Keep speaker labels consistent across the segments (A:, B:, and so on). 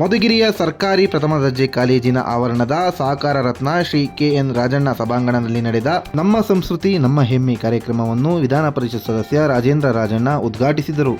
A: ಮಧುಗಿರಿಯ ಸರ್ಕಾರಿ ಪ್ರಥಮ ದರ್ಜೆ ಕಾಲೇಜಿನ ಆವರಣದ ಸಹಕಾರ ರತ್ನ ಶ್ರೀ ಕೆ ಎನ್ ರಾಜಣ್ಣ ಸಭಾಂಗಣದಲ್ಲಿ ನಡೆದ ನಮ್ಮ ಸಂಸ್ಕೃತಿ, ನಮ್ಮ ಹೆಮ್ಮೆ ಕಾರ್ಯಕ್ರಮವನ್ನು ವಿಧಾನ ಪರಿಷತ್ ಸದಸ್ಯ ರಾಜೇಂದ್ರ ರಾಜಣ್ಣ ಉದ್ಘಾಟಿಸಿದರು.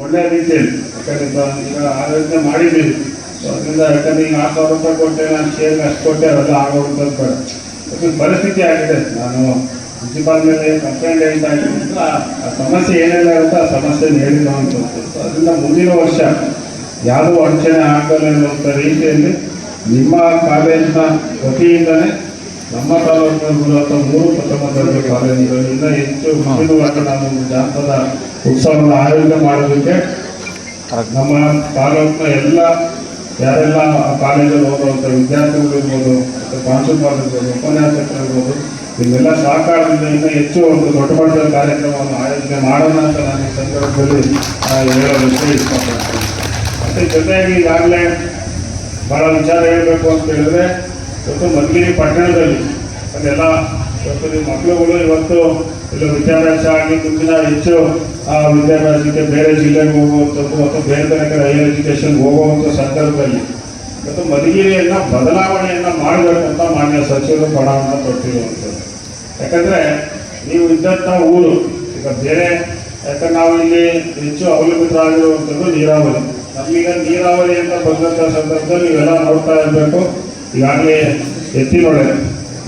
B: ಒಳ್ಳೆ ರೀತಿಯಲ್ಲಿ ಯಾಕಂದ್ರೆ ಈಗ- ಆರೋಗ್ಯ ಮಾಡಿದ್ದೀವಿ. ಸೊ ಅದರಿಂದ ಯಾಕಂದ್ರೆ ಈಗ ಆರು ಸಾವಿರ ರೂಪಾಯಿ ಕೊಟ್ಟೆ, ನಾನು ಶೇರ್ ಅಷ್ಟು ಕೊಟ್ಟೆ, ಅವೆಲ್ಲ ಆಗೋಗ್ತದೆ ಬೇಡ ಅದು ಪರಿಸ್ಥಿತಿ ಆಗಿದೆ. ನಾನು ಪ್ರಿನ್ಸಿಪಾಲ್ ಮೇಲೆ ಕಂಪ್ಲೇಂಟ್ ಹೇಳ್ತಾ ಇದ್ದೀನಿ ಆ ಸಮಸ್ಯೆ ಏನೆಲ್ಲ ಇರುತ್ತೆ ಆ ಸಮಸ್ಯೆ ಹೇಳಿಲ್ಲ ಅಂತ ಸೊ ಅದರಿಂದ ಮುಂದಿನ ವರ್ಷ ಯಾರೂ ಅಡಚಣೆ ಆಗಲ್ಲ ಅನ್ನುವಂಥ ರೀತಿಯಲ್ಲಿ ನಿಮ್ಮ ಕಾಲೇಜಿನ ವತಿಯಿಂದನೇ ನಮ್ಮ ತಾಲೂಕಿನ ಮೂಲಕ ಮೂರು ಪ್ರಥಮ ದರ್ಜೆ ಕಾಲೇಜುಗಳು ಇನ್ನೂ ಹೆಚ್ಚು ವರ್ಷ ನಾವು ಜಾನಪದ ಉತ್ಸವವನ್ನು ಆಯೋಜನೆ ಮಾಡೋದಕ್ಕೆ ನಮ್ಮ ತಾಲೂಕಿನ ಎಲ್ಲ ಯಾರೆಲ್ಲ ಕಾಲೇಜಲ್ಲಿ ಓದುವಂಥ ವಿದ್ಯಾರ್ಥಿಗಳು ಇರ್ಬೋದು ಮತ್ತು ಪ್ರಾಂಶುಪಾಲರು ಇರ್ಬೋದು ಉಪನ್ಯಾಸಕರು ಇರ್ಬೋದು ಸಹಕಾರದಿಂದ ಇನ್ನೂ ಹೆಚ್ಚು ಒಂದು ದೊಡ್ಡ ಮಟ್ಟದ ಕಾರ್ಯಕ್ರಮವನ್ನು ಆಯೋಜನೆ ಮಾಡೋಣ ಅಂತ ನಾನು ಈ ಸಂದರ್ಭದಲ್ಲಿ ಹೇಳೋದಕ್ಕೆ ಇಷ್ಟಪಡ್ತೀನಿ. ಮತ್ತು ಜೊತೆಯಾಗಿ ಈಗಾಗಲೇ ಭಾಳ ವಿಚಾರ ಹೇಳಬೇಕು ಅಂತ ಹೇಳಿದ್ರೆ ಇವತ್ತು ಮಧುಗಿರಿ ಪಟ್ಟಣದಲ್ಲಿ ಅದೆಲ್ಲ ಇವತ್ತು ಮಕ್ಕಳುಗಳು ಇವತ್ತು ಇಲ್ಲ ವಿದ್ಯಾಭ್ಯಾಸ ಆಗಿ ಮುಂದಿನ ಹೆಚ್ಚು ಆ ವಿದ್ಯಾಭ್ಯಾಸಕ್ಕೆ ಬೇರೆ ಜಿಲ್ಲೆಗೆ ಹೋಗುವಂಥದ್ದು ಅಥವಾ ಬೇರೆ ಬೇರೆ ಹೈಯರ್ ಎಜುಕೇಷನ್ ಹೋಗುವಂಥ ಸಂದರ್ಭದಲ್ಲಿ ಇವತ್ತು ಮಧುಗಿರಿಯನ್ನು ಬದಲಾವಣೆಯನ್ನು ಮಾಡಬೇಕಂತ ಮಾನ್ಯ ಸಚಿವರು ಪಣವನ್ನು ಕೊಟ್ಟಿರುವಂಥದ್ದು ಯಾಕಂದರೆ ನೀವು ಇದ್ದಂಥ ಊರು, ಈಗ ಬೇರೆ, ಯಾಕಂದ್ರೆ ನಾವು ಇಲ್ಲಿ ಹೆಚ್ಚು ಅವಲಂಬಿತರಾಗಿರುವಂಥದ್ದು ನೀರಾವರಿ. ನಮಗೀಗ ನೀರಾವರಿ ಅಂತ ಬಂದಂಥ ಸಂದರ್ಭದಲ್ಲಿ ನೀವೆಲ್ಲ ನೋಡ್ತಾ ಇರಬೇಕು. ಈಗಾಗಲೇ ಎತ್ತಿನೊಳೆ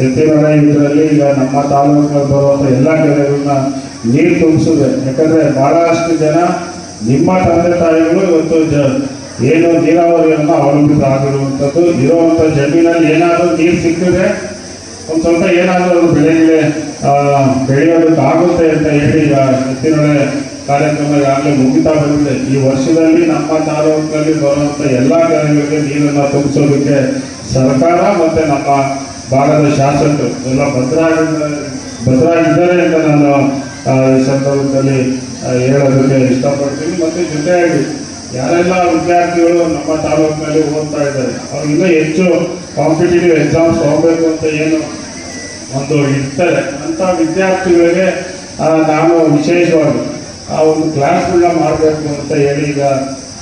B: ಎತ್ತಿನೊಳೆ ಇದರಲ್ಲಿ ಈಗ ನಮ್ಮ ತಾಲೂಕಿನಲ್ಲಿ ಬರುವಂಥ ಎಲ್ಲ ಕೆರೆಗಳನ್ನ ನೀರು ತುಂಬಿಸಿದೆ ಯಾಕಂದರೆ ಭಾಳಷ್ಟು ಜನ ನಿಮ್ಮ ತಂದೆ ತಾಯಿಗಳು ಇವತ್ತು ಜ ಏನು ನೀರಾವರಿಯನ್ನು ಅವಲಂಬಿತರಾಗಿರುವಂಥದ್ದು ಇರುವಂಥ ಜಮೀನಲ್ಲಿ ಏನಾದರೂ ನೀರು ಸಿಕ್ಕಿದ್ರೆ ಒಂದು ಸ್ವಲ್ಪ ಏನಾದರೂ ಬೆಳೆಗೆ ಬೆಳೆಯೋದಕ್ಕೆ ಆಗುತ್ತೆ ಅಂತ ಹೇಳಿ ಈಗ ಎತ್ತಿನೊಳೆ ಕಾರ್ಯಕ್ರಮ ಈಗಾಗಲೇ ಮುಗಿತಾ ಬಂದಿದೆ. ಈ ವರ್ಷದಲ್ಲಿ ನಮ್ಮ ತಾಲೂಕಿನಲ್ಲಿ ಬರುವಂಥ ಎಲ್ಲ ಕೆರೆಗಳಿಗೆ ನೀರನ್ನು ತುಂಬಿಸೋದಕ್ಕೆ ಸರ್ಕಾರ ಮತ್ತು ನಮ್ಮ ಭಾಗದ ಶಾಸಕರು ಎಲ್ಲ ಭದ್ರಾಗಿದ್ದ ಭದ್ರಾಗಿದ್ದಾರೆ ಅಂತ ನಾನು ಈ ಸಂದರ್ಭದಲ್ಲಿ ಹೇಳೋದಕ್ಕೆ ಇಷ್ಟಪಡ್ತೀನಿ. ಮತ್ತು ಜೊತೆಯಾಗಿ ಯಾರೆಲ್ಲ ವಿದ್ಯಾರ್ಥಿಗಳು ನಮ್ಮ ತಾಲೂಕಿನಲ್ಲಿ ಓದ್ತಾ ಇದ್ದಾರೆ, ಅವ್ರು ಇನ್ನೂ ಹೆಚ್ಚು ಕಾಂಪಿಟೇಟಿವ್ ಎಕ್ಸಾಮ್ಸ್ ಹೋಗಬೇಕು ಅಂತ ಏನು ಒಂದು ಇರ್ತಾರೆ ಅಂಥ ವಿದ್ಯಾರ್ಥಿಗಳಿಗೆ ನಾನು ವಿಶೇಷವಾಗಿ ಆ ಒಂದು ಕ್ಲಾಸ್ಗಳನ್ನ ಮಾಡಬೇಕು ಅಂತ ಹೇಳಿ ಈಗ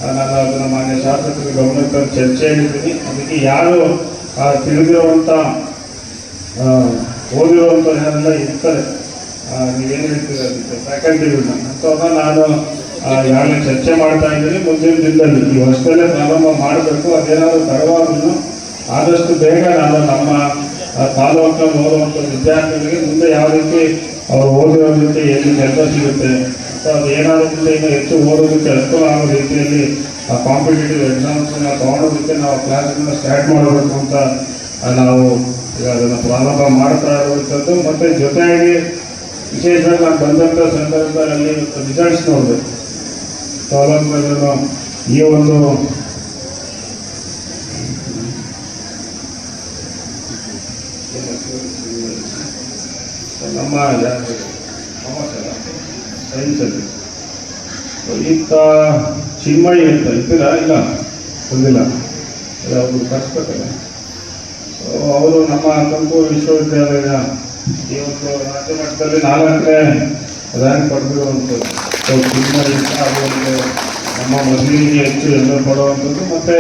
B: ನಾನು ಅದನ್ನು ಮಾನ್ಯ ಶಾಸಕರ ಗಮನಕ್ಕೆ ಚರ್ಚೆ ಹೇಳಿದ್ದೀನಿ ಅದಕ್ಕೆ ಯಾರು ತಿಳಿದಿರುವಂಥ ಓದಿರುವಂಥ ಯಾರೆಲ್ಲ ಇರ್ತಾರೆ. ನೀವೇನು ಹೇಳ್ತೀರ ಫ್ಯಾಕಲ್ಟಿಗಳನ್ನ ಅಂಥವ್ರನ್ನ ನಾನು ಯಾರನ್ನ ಚರ್ಚೆ ಮಾಡ್ತಾ ಇದ್ದೀನಿ, ಮುಂದಿನ ದಿನದಲ್ಲಿ. ಈ ವರ್ಷದಲ್ಲೇ ಪ್ರಾರಂಭ ಮಾಡಬೇಕು, ಅದೇನಾದರೂ ತಡವಾದ್ರೂ ಆದಷ್ಟು ಬೇಗ ನಾನು ನಮ್ಮ ತಾಲೂಕಲ್ಲಿ ಓದುವಂಥ ವಿದ್ಯಾರ್ಥಿಗಳಿಗೆ ಮುಂದೆ ಯಾವ ರೀತಿ ಅವ್ರು ಓದಿರೋದಕ್ಕೆ ಏನು ಕೆಲಸ ಸಿಗುತ್ತೆ ಅಥವಾ ಅದು ಏನಾದರೂ ಇನ್ನು ಹೆಚ್ಚು ಓದೋದಕ್ಕೆ ಅನುಕೂಲ ಆಗೋ ರೀತಿಯಲ್ಲಿ ಆ ಕಾಂಪಿಟೇಟಿವ್ ಎಕ್ಸಾಮ್ಸ್ನ ತೊಗೊಳೋದಕ್ಕೆ ನಾವು ಕ್ಲಾಸ್ಗಳನ್ನ ಸ್ಟಾರ್ಟ್ ಮಾಡಬೇಕು ಅಂತ ನಾವು ಈಗ ಅದನ್ನು ಪ್ರಾರಂಭ ಮಾಡ್ತಾ ಇರುವಂಥದ್ದು. ಮತ್ತು ಜೊತೆಯಾಗಿ ವಿಶೇಷವಾಗಿ ನಾನು ಬಂದಂಥ ಸಂದರ್ಭದಲ್ಲಿ ರಿಸಲ್ಟ್ಸ್ ನೋಡಿದೆ. ತಾಲೂಕಿನಲ್ಲೂ ಈ ಒಂದು ನಮ್ಮ ಸೈನ್ಸಲ್ಲಿ ಈತ ಚಿನ್ಮಯಿ ಅಂತ ಇದ್ದೀರಾ ಇಲ್ಲ, ಬಂದಿಲ್ಲ. ಅದೇ ಅವರು ಕರ್ಸ್ಬೇಕಲ್ಲ ಸೊ ಅವರು ನಮ್ಮ ತುಮಕೂರು ವಿಶ್ವವಿದ್ಯಾಲಯದ ಇವತ್ತು ರಾಜ್ಯ ಮಟ್ಟದಲ್ಲಿ ನಾಲ್ಕನೇ ರ್ಯಾಂಕ್ ಪಡೆದಿರುವಂಥದ್ದು. ಸೊ ಚಿನ್ಮಯಿ ಅದು ಒಂದು ನಮ್ಮ ಮೊದಲಿಗೆ ಹೆಚ್ಚು ಹೆಮ್ಮೆ ಪಡುವಂಥದ್ದು ಮತ್ತು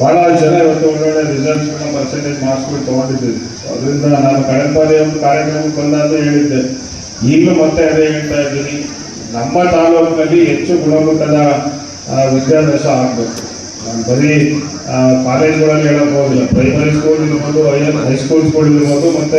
B: ಭಾಳ ಜನ ಇವತ್ತು ಒಳ್ಳೊಳ್ಳೆ ರಿಸಲ್ಟ್ಸ್ಗಳನ್ನ ಪರ್ಸೆಂಟೇಜ್ ಮಾರ್ಕ್ಸ್ಗಳು ತೊಗೊಂಡಿದ್ದೀವಿ ಅದರಿಂದ ನಾನು ಕಳೆದ ಬಾರಿ ಒಂದು ಕಾರ್ಯಕ್ರಮಕ್ಕೆ ಬಂದಾಗ ಹೇಳಿದ್ದೆ. ಈಗಲೂ ಮತ್ತೆ ಅದೇ ಹೇಳ್ತಾ ಇದ್ದೀನಿ. ನಮ್ಮ ತಾಲೂಕಿನಲ್ಲಿ ಹೆಚ್ಚು ಗುಣಮಟ್ಟದ ವಿದ್ಯಾಭ್ಯಾಸ ಆಗಬೇಕು. ನಾನು ಬರೀ ಕಾಲೇಜ್ಗಳಲ್ಲಿ ಹೇಳಬಹುದಿಲ್ಲ ಪ್ರೈಮರಿ ಸ್ಕೂಲ್ ಇರ್ಬೋದು ಹೈ ಹೈಸ್ಕೂಲ್ ಸ್ಕೂಲ್ ಇರ್ಬೋದು, ಮತ್ತು